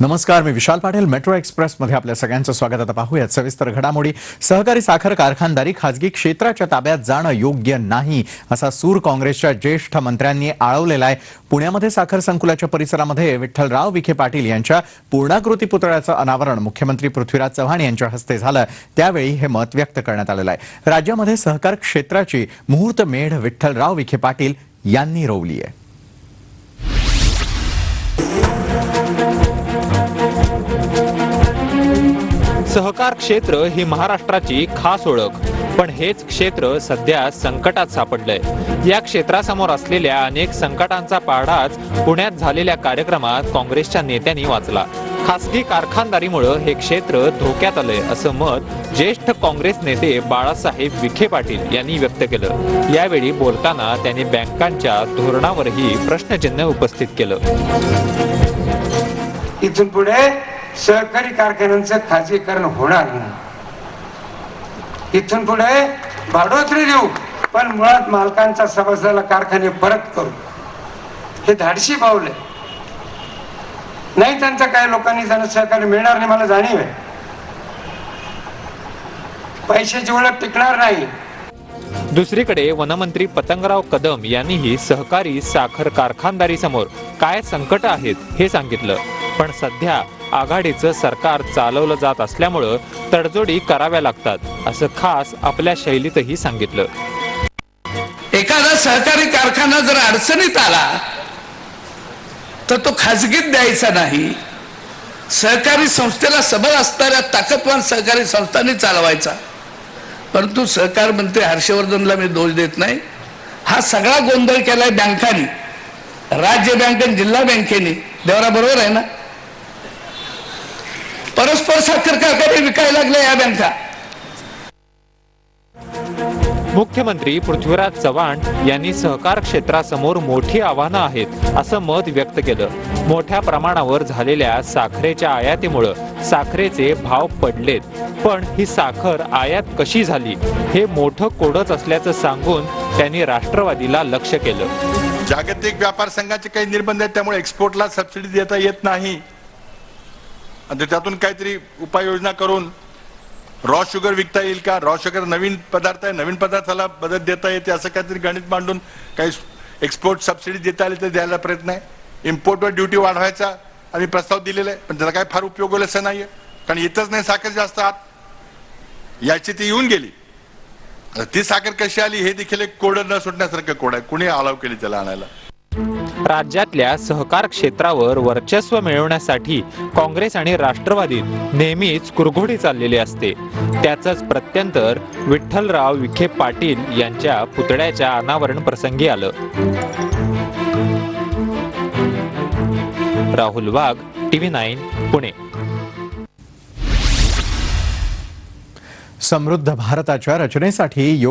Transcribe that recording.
नमस्कार मी विशाल पाटील. मेट्रो एक्सप्रेसमध्ये आपल्या सगळ्यांचं स्वागत. आता पाहूयात सविस्तर घडामोडी. सहकारी साखर कारखानदारी खासगी क्षेत्राच्या ताब्यात जाणं योग्य नाही असा सूर काँग्रेसच्या ज्येष्ठ मंत्र्यांनी आळवलेला आहे. पुण्यामध्ये साखर संकुलाच्या परिसरामध्ये विठ्ठलराव विखे पाटील यांच्या पूर्णाकृती पुतळ्याचं अनावरण मुख्यमंत्री पृथ्वीराज चव्हाण यांच्या हस्ते झालं. त्यावेळी हे मत व्यक्त करण्यात आलेलं आहे. राज्यामध्ये सहकार क्षेत्राची मुहूर्तमेढ विठ्ठलराव विखे पाटील यांनी रोवली आहे सहकार क्षेत्र ही महाराष्ट्राची खास ओळख. पण हेच क्षेत्र सध्या संकटात सापडलंय. या क्षेत्रासमोर असलेल्या अनेक संकटांचा पाढाच पुण्यात झालेल्या कार्यक्रमात काँग्रेसच्या नेत्यांनी वाचला. खासगी कारखानदारीमुळे हे क्षेत्र धोक्यात आलंय असं मत ज्येष्ठ काँग्रेस नेते बाळासाहेब विखे पाटील यांनी व्यक्त केलं. यावेळी बोलताना त्यांनी बँकांच्या धोरणावरही प्रश्नचिन्ह उपस्थित केलं. इथून पुढे सहकारी कारखान्यांचं खाजगीकरण होणार नाही. इथून पुढे भाडोत्री देऊ पण मुळात मालकांचा सभासदाला कारखाने परत करू. हे धाडशी पाऊल आहे. नाही त्यांचं काय लोकांनी त्यांना सहकार्य मिळणार नाही मला जाणीव आहे. पैशाची ओळख टिकणार नाही. दुसरीकडे वनमंत्री पतंगराव कदम यांनीही सहकारी साखर कारखानदारी समोर काय संकट आहेत हे सांगितलं. पण सध्या आघाडीचं सरकार चालवलं जात असल्यामुळं तडजोडी कराव्या लागतात असं खास आपल्या शैलीतही सांगितलं. एखादा सहकारी कारखाना जर अडचणीत आला तर तो खाजगीत द्यायचा नाही. सहकारी संस्थेला सबळ असणाऱ्या ताकदवान सहकारी संस्थांनी चालवायचा. परंतु सहकार मंत्री हर्षवर्धनला मी दोष देत नाही. हा सगळा गोंधळ केलाय बँकांनी. राज्य बँक आणि जिल्हा बँकेने. देवरा बरोबर आहे ना? परस्पर साखर कारखाने विकायला लागले या बँका? मुख्यमंत्री पृथ्वीराज चव्हाण यांनी सहकार क्षेत्रासमोर मोठी आव्हानं आहेत असं मत व्यक्त केलं. मोठ्या प्रमाणावर झालेल्या साखरेच्या आयातीमुळं साखरेचे भाव पडलेत. पण ही साखर आयात कशी झाली हे मोठं कोडच असल्याचं सांगून त्यांनी राष्ट्रवादीला लक्ष केलं. जागतिक व्यापार संघाचे काही निर्बंध आहेत त्यामुळे एक्सपोर्टला सबसिडी देता येत नाही. आणि त्यातून काहीतरी उपाययोजना करून रॉ शुगर विकता येईल का? रॉ शुगर नवीन पदार्थ आहे नवीन पदार्थाला मदत देता येते असं काहीतरी गणित मांडून काही एक्सपोर्ट सबसिडी देता आली तर द्यायला प्रयत्न आहे. इम्पोर्टवर ड्युटी वाढवायचा आम्ही प्रस्ताव दिलेला आहे पण त्याचा काय फार उपयोग होईल असं नाही आहे कारण येतच नाही साखर जास्त आत याची ती येऊन गेली. ती साखर कशी आली हे देखील एक कोड न सुटण्यासारखं कोड आहे. कुणी अलाव केली त्याला आणायला? राज्यातल्या सहकार क्षेत्रावर वर्चस्व मिळवण्यासाठी काँग्रेस आणि राष्ट्रवादीत नेहमीच कुरघोडी चाललेली असते. त्याचंच प्रत्यंतर विठ्ठलराव विखे पाटील यांच्या पुतळ्याच्या अनावरण प्रसंगी आलं. Rahul Wagh TV nine Pune. समृद्ध भारताच्या रचनेसाठी योग